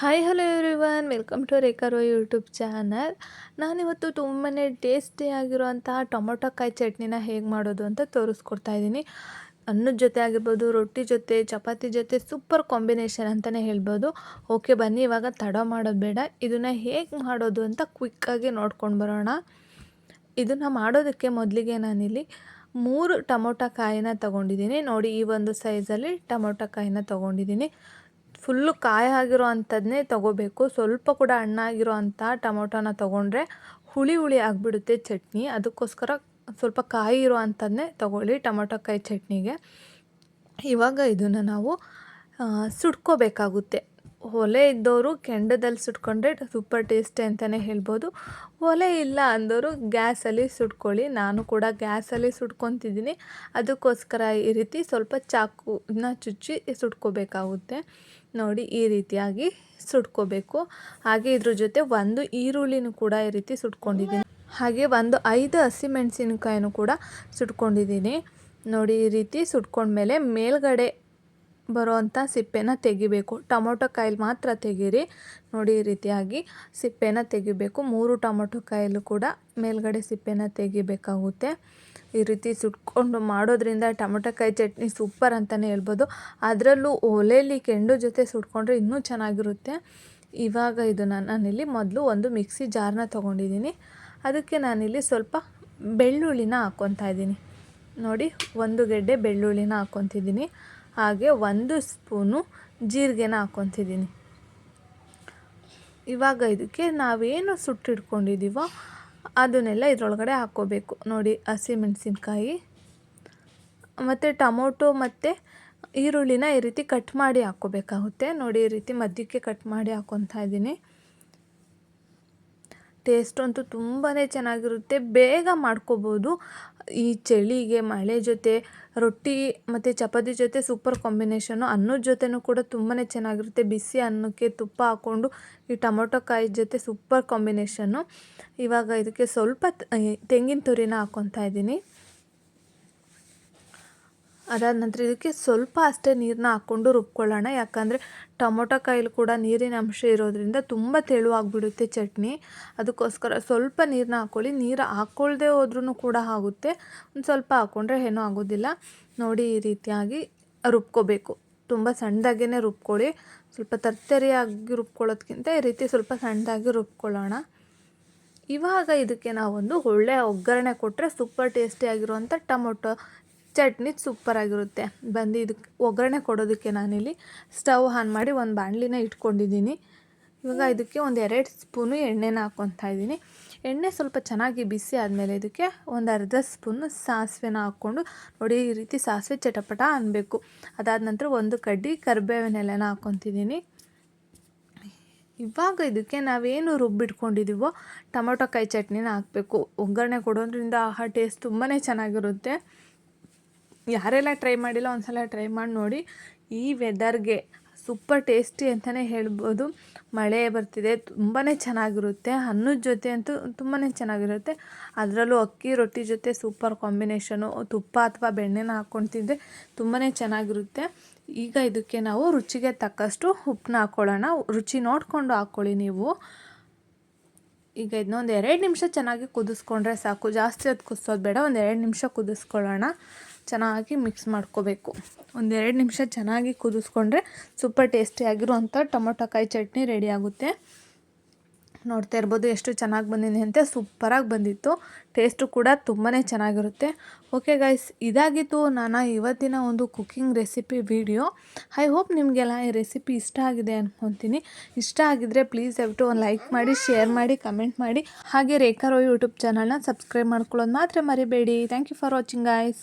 Hi hello everyone welcome to ರೇಖಾರೋ YouTube channel ನಾನಿವತ್ತು ತುಂಬಾ ಟೇಸ್ಟಿಯಾಗಿರುವಂತಹ tomato ಕಾಯಿ ಚಟ್ನಿನ ಹೇಗೆ ಮಾಡೋದು ಅಂತ ತೋರಿಸ್ಕೊಡ್ತಾ ಇದ್ದೀನಿ ಅನ್ನದ ಜೊತೆ ಆಗಿರ್ಬೋದು, ರೊಟ್ಟಿ ಜೊತೆ, ಚಪಾತಿ ಜೊತೆ ಸೂಪರ್ ಕಾಂಬಿನೇಷನ್ ಅಂತಲೇ ಹೇಳ್ಬೋದು. ಓಕೆ ಬನ್ನಿ, ಇವಾಗ ತಡ ಮಾಡೋದು ಬೇಡ. ಇದನ್ನು ಹೇಗೆ ಮಾಡೋದು ಅಂತ ಕ್ವಿಕ್ಕಾಗಿ ನೋಡ್ಕೊಂಡು ಬರೋಣ. ಇದನ್ನು ಮಾಡೋದಕ್ಕೆ ಮೊದಲಿಗೆ ನಾನಿಲ್ಲಿ ಮೂರು ಟೊಮೊಟೊ ಕಾಯಿನ ತೊಗೊಂಡಿದ್ದೀನಿ. ನೋಡಿ, ಈ ಒಂದು ಸೈಜಲ್ಲಿ ಟೊಮೊಟೊ ಕಾಯಿನ ತೊಗೊಂಡಿದ್ದೀನಿ. ಫುಲ್ಲು ಕಾಯಿ ಆಗಿರೋ ಅಂಥದ್ದನ್ನೇ ತೊಗೋಬೇಕು. ಸ್ವಲ್ಪ ಕೂಡ ಹಣ್ಣಾಗಿರೋ ಅಂಥ ಟೊಮೊಟೊನ ತೊಗೊಂಡ್ರೆ ಹುಳಿ ಹುಳಿ ಆಗಿಬಿಡುತ್ತೆ ಚಟ್ನಿ. ಅದಕ್ಕೋಸ್ಕರ ಸ್ವಲ್ಪ ಕಾಯಿ ಇರೋ ಅಂಥದ್ದನ್ನೇ ತೊಗೊಳ್ಳಿ ಟೊಮೊಟೊ ಕಾಯಿ ಚಟ್ನಿಗೆ. ಇವಾಗ ಇದನ್ನು ನಾವು ಸುಟ್ಕೋಬೇಕಾಗುತ್ತೆ ಒಲೆ ಇದ್ದವರು ಕೆಂಡದಲ್ಲಿ ಸುಟ್ಕೊಂಡ್ರೆ ಸೂಪರ್ ಟೇಸ್ಟಿ ಅಂತಲೇ ಹೇಳ್ಬೋದು. ಒಲೆ ಇಲ್ಲ ಅಂದವರು ಗ್ಯಾಸಲ್ಲಿ ಸುಟ್ಕೊಳ್ಳಿ. ನಾನು ಕೂಡ ಗ್ಯಾಸಲ್ಲಿ ಸುಟ್ಕೊತಿದ್ದೀನಿ. ಅದಕ್ಕೋಸ್ಕರ ಈ ರೀತಿ ಸ್ವಲ್ಪ ಚಾಕುನ ಚುಚ್ಚಿ ಸುಟ್ಕೋಬೇಕಾಗುತ್ತೆ. ನೋಡಿ, ಈ ರೀತಿಯಾಗಿ ಸುಟ್ಕೋಬೇಕು. ಹಾಗೆ ಇದ್ರ ಜೊತೆ ಒಂದು ಈರುಳ್ಳಿನೂ ಕೂಡ ಈ ರೀತಿ ಸುಟ್ಕೊಂಡಿದ್ದೀನಿ. ಹಾಗೆ ಒಂದು ಐದು ಹಸಿಮೆಣಸಿನಕಾಯಿನೂ ಕೂಡ ಸುಟ್ಕೊಂಡಿದ್ದೀನಿ. ನೋಡಿ, ಈ ರೀತಿ ಸುಟ್ಕೊಂಡ್ಮೇಲೆ ಮೇಲ್ಗಡೆ ಬರೋವಂಥ ಸಿಪ್ಪೆನ ತೆಗಿಬೇಕು. ಟೊಮೊಟೊ ಕಾಯಿಲ್ ಮಾತ್ರ ತೆಗೀರಿ. ನೋಡಿ ಈ ರೀತಿಯಾಗಿ ಸಿಪ್ಪೆನ ತೆಗಿಬೇಕು. ಮೂರು ಟೊಮೊಟೊ ಕಾಯಿಲು ಕೂಡ ಮೇಲ್ಗಡೆ ಸಿಪ್ಪೆನ ತೆಗಿಬೇಕಾಗುತ್ತೆ. ಈ ರೀತಿ ಸುಟ್ಕೊಂಡು ಮಾಡೋದ್ರಿಂದ ಟೊಮೊಟೊಕಾಯಿ ಚಟ್ನಿ ಸೂಪರ್ ಅಂತಲೇ ಹೇಳ್ಬೋದು. ಅದರಲ್ಲೂ ಒಲೆಯಲ್ಲಿ ಕೆಂಡು ಜೊತೆ ಸುಟ್ಕೊಂಡ್ರೆ ಇನ್ನೂ ಚೆನ್ನಾಗಿರುತ್ತೆ. ಇವಾಗ ನಾನು ನಾನಿಲ್ಲಿ ಮೊದಲು ಒಂದು ಮಿಕ್ಸಿ ಜಾರ್ನ ತೊಗೊಂಡಿದ್ದೀನಿ. ಅದಕ್ಕೆ ನಾನಿಲ್ಲಿ ಸ್ವಲ್ಪ ಬೆಳ್ಳುಳ್ಳಿನ ಹಾಕ್ಕೊತಾ ಇದ್ದೀನಿ. ನೋಡಿ, ಒಂದು ಗೆಡ್ಡೆ ಬೆಳ್ಳುಳ್ಳಿನ ಹಾಕ್ಕೊತಿದ್ದೀನಿ. ಹಾಗೆ ಒಂದು ಸ್ಪೂನು ಜೀರಿಗೆನ ಹಾಕ್ಕೊತಿದ್ದೀನಿ. ಇವಾಗ ಇದಕ್ಕೆ ನಾವೇನು ಸುಟ್ಟಿಟ್ಕೊಂಡಿದ್ದೀವೋ ಅದನ್ನೆಲ್ಲ ಇದರೊಳಗಡೆ ಹಾಕ್ಕೋಬೇಕು. ನೋಡಿ ಹಸಿಮೆಣಸಿನ್ಕಾಯಿ ಮತ್ತು ಟೊಮೊಟೊ, ಮತ್ತು ಈರುಳ್ಳಿನ ಈ ರೀತಿ ಕಟ್ ಮಾಡಿ ಹಾಕ್ಕೋಬೇಕಾಗುತ್ತೆ. ನೋಡಿ, ಈ ರೀತಿ ಮಧ್ಯಕ್ಕೆ ಕಟ್ ಮಾಡಿ ಹಾಕ್ಕೊತಾ ಇದ್ದೀನಿ. ಟೇಸ್ಟ್ ಅಂತೂ ತುಂಬಾ ಚೆನ್ನಾಗಿರುತ್ತೆ. ಬೇಗ ಮಾಡ್ಕೋಬೋದು. ಈ ಚಳಿಗೆ, ಮಳೆ ಜೊತೆ, ರೊಟ್ಟಿ ಮತ್ತು ಚಪಾತಿ ಜೊತೆ ಸೂಪರ್ ಕಾಂಬಿನೇಷನು ಅನ್ನದ ಜೊತೆನೂ ಕೂಡ ತುಂಬಾ ಚೆನ್ನಾಗಿರುತ್ತೆ. ಬಿಸಿ ಅನ್ನಕ್ಕೆ ತುಪ್ಪ ಹಾಕ್ಕೊಂಡು ಈ ಟೊಮೊಟೊ ಕಾಯಿ ಜೊತೆ ಸೂಪರ್ ಕಾಂಬಿನೇಷನ್ನು ಇವಾಗ ಇದಕ್ಕೆ ಸ್ವಲ್ಪ ತೆಂಗಿನ ತುರಿನ ಹಾಕ್ಕೊತಾ ಇದ್ದೀನಿ. ಅದಾದ ನಂತರ ಇದಕ್ಕೆ ಸ್ವಲ್ಪ ಅಷ್ಟೇ ನೀರನ್ನ ಹಾಕ್ಕೊಂಡು ರುಬ್ಕೊಳ್ಳೋಣ. ಯಾಕಂದರೆ ಟೊಮೊಟೊ ಕಾಯಿಲಿ ಕೂಡ ನೀರಿನ ಅಂಶ ಇರೋದ್ರಿಂದ ತುಂಬ ತೆಳುವಾಗಿಬಿಡುತ್ತೆ ಚಟ್ನಿ. ಅದಕ್ಕೋಸ್ಕರ ಸ್ವಲ್ಪ ನೀರನ್ನ ಹಾಕ್ಕೊಳ್ಳಿ. ನೀರು ಹಾಕ್ಕೊಳ್ಳದೆ ಹೋದ್ರೂ ಕೂಡ ಆಗುತ್ತೆ. ಒಂದು ಸ್ವಲ್ಪ ಹಾಕ್ಕೊಂಡ್ರೆ ಏನೂ ಆಗೋದಿಲ್ಲ. ನೋಡಿ ಈ ರೀತಿಯಾಗಿ ರುಬ್ಕೋಬೇಕು. ತುಂಬ ಸಣ್ಣದಾಗೇ ರುಬ್ಕೊಳ್ಳಿ. ಸ್ವಲ್ಪ ತರ್ತರಿಯಾಗಿ ರುಬ್ಕೊಳ್ಳೋದ್ಕಿಂತ ಈ ರೀತಿ ಸ್ವಲ್ಪ ಸಣ್ಣದಾಗಿ ರುಬ್ಕೊಳ್ಳೋಣ. ಇವಾಗ ಇದಕ್ಕೆ ನಾವೊಂದು ಒಳ್ಳೆಯ ಒಗ್ಗರಣೆ ಕೊಟ್ಟರೆ ಸೂಪರ್ ಟೇಸ್ಟಿಯಾಗಿರುವಂಥ ಟೊಮೊಟೊ ಚಟ್ನಿ ಸೂಪರಾಗಿರುತ್ತೆ. ಬಂದು ಇದಕ್ಕೆ ಒಗ್ಗರಣೆ ಕೊಡೋದಕ್ಕೆ ನಾನಿಲ್ಲಿ ಸ್ಟವ್ ಆನ್ ಮಾಡಿ ಒಂದು ಬಾಣಲಿನ ಇಟ್ಕೊಂಡಿದ್ದೀನಿ. ಇವಾಗ ಇದಕ್ಕೆ ಒಂದು ಎರಡು ಸ್ಪೂನು ಎಣ್ಣೆನ ಹಾಕ್ಕೊತಾ ಇದ್ದೀನಿ. ಎಣ್ಣೆ ಸ್ವಲ್ಪ ಚೆನ್ನಾಗಿ ಬಿಸಿ ಆದಮೇಲೆ ಇದಕ್ಕೆ ಒಂದು ಅರ್ಧ ಸ್ಪೂನು ಸಾಸಿವೆನ ಹಾಕ್ಕೊಂಡು ನೋಡಿ ಈ ರೀತಿ ಸಾಸಿವೆ ಚಟಪಟ ಅನ್ನಬೇಕು ಅದಾದ ನಂತರ ಒಂದು ಕಡ್ಡಿ ಕರಿಬೇವಿನ ಎಲೆನ ಹಾಕ್ಕೊತಿದ್ದೀನಿ ಇವಾಗ ಇದಕ್ಕೆ ನಾವೇನು ರುಬ್ಬಿಟ್ಕೊಂಡಿದ್ದೀವೋ ಟೊಮೊಟೊ ಕಾಯಿ ಚಟ್ನಿನ ಹಾಕಬೇಕು. ಒಗ್ಗರಣೆ ಕೊಡೋದ್ರಿಂದ ಆಹಾ ಟೇಸ್ಟ್ ತುಂಬಾ ಚೆನ್ನಾಗಿರುತ್ತೆ. ಯಾರೆಲ್ಲ ಟ್ರೈ ಮಾಡಿಲ್ಲ ಒಂದು ಸಲ ಟ್ರೈ ಮಾಡಿ ನೋಡಿ. ಈ ವೆದರ್ಗೆ ಸೂಪರ್ ಟೇಸ್ಟಿ ಅಂತಲೇ ಹೇಳ್ಬೋದು. ಮಳೆ ಬರ್ತಿದೆ ತುಂಬಾ ಚೆನ್ನಾಗಿರುತ್ತೆ. ಅನ್ನದ ಜೊತೆ ಅಂತೂ ತುಂಬಾ ಚೆನ್ನಾಗಿರುತ್ತೆ. ಅದರಲ್ಲೂ ಅಕ್ಕಿ ರೊಟ್ಟಿ ಜೊತೆ ಸೂಪರ್ ಕಾಂಬಿನೇಷನು. ತುಪ್ಪ ಅಥವಾ ಬೆಣ್ಣೆನ ಹಾಕ್ಕೊಂಡು ತಿಂದರೆ ತುಂಬಾ ಚೆನ್ನಾಗಿರುತ್ತೆ. ಈಗ ಇದಕ್ಕೆ ನಾವು ರುಚಿಗೆ ತಕ್ಕಷ್ಟು ಉಪ್ಪನ್ನ ಹಾಕ್ಕೊಳ್ಳೋಣ ರುಚಿ ನೋಡಿಕೊಂಡು ಹಾಕ್ಕೊಳ್ಳಿ ನೀವು. ಈಗ ಇದನ್ನೊಂದು ಎರಡು ನಿಮಿಷ ಚೆನ್ನಾಗಿ ಕುದಿಸ್ಕೊಂಡ್ರೆ ಸಾಕು. ಜಾಸ್ತಿ ಅದು ಕುದಿಸೋದು ಬೇಡ. ಒಂದು ಎರಡು ನಿಮಿಷ ಕುದಿಸ್ಕೊಳ್ಳೋಣ. ಚೆನ್ನಾಗಿ ಮಿಕ್ಸ್ ಮಾಡ್ಕೋಬೇಕು. ಒಂದೆರಡು ನಿಮಿಷ ಚೆನ್ನಾಗಿ ಕುದಿಸ್ಕೊಂಡ್ರೆ ಸೂಪರ್ ಟೇಸ್ಟಿಯಾಗಿರುವಂಥ ಟೊಮೊಟೊ ಕಾಯಿ ಚಟ್ನಿ ರೆಡಿ ಆಗುತ್ತೆ. ನೋಡ್ತಾ ಇರ್ಬೋದು ಎಷ್ಟು ಚೆನ್ನಾಗಿ ಬಂದಿದೆ ಅಂತ. ಸೂಪರಾಗಿ ಬಂದಿತ್ತು. ಟೇಸ್ಟು ಕೂಡ ತುಂಬಾ ಚೆನ್ನಾಗಿರುತ್ತೆ. ಓಕೆ ಗೈಸ್ ಇದಾಗಿತ್ತು ನಾನು ಇವತ್ತಿನ ಒಂದು cooking recipe video I hope ನಿಮಗೆಲ್ಲ ಈ ರೆಸಿಪಿ ಇಷ್ಟ ಆಗಿದೆ ಅಂದ್ಕೊತೀನಿ ಇಷ್ಟ ಆಗಿದ್ರೆ ಪ್ಲೀಸ್ ದಯವಿಟ್ಟು ಒಂದು ಲೈಕ್ ಮಾಡಿ ಶೇರ್ ಮಾಡಿ ಕಮೆಂಟ್ ಮಾಡಿ. ಹಾಗೆ ರೇಖಾರೋ ಯೂಟ್ಯೂಬ್ ಚಾನಲ್ನ ಸಬ್ಸ್ಕ್ರೈಬ್ ಮಾಡ್ಕೊಳ್ಳೋದು ಮಾತ್ರ ಮರಿಬೇಡಿ. Thank you for watching guys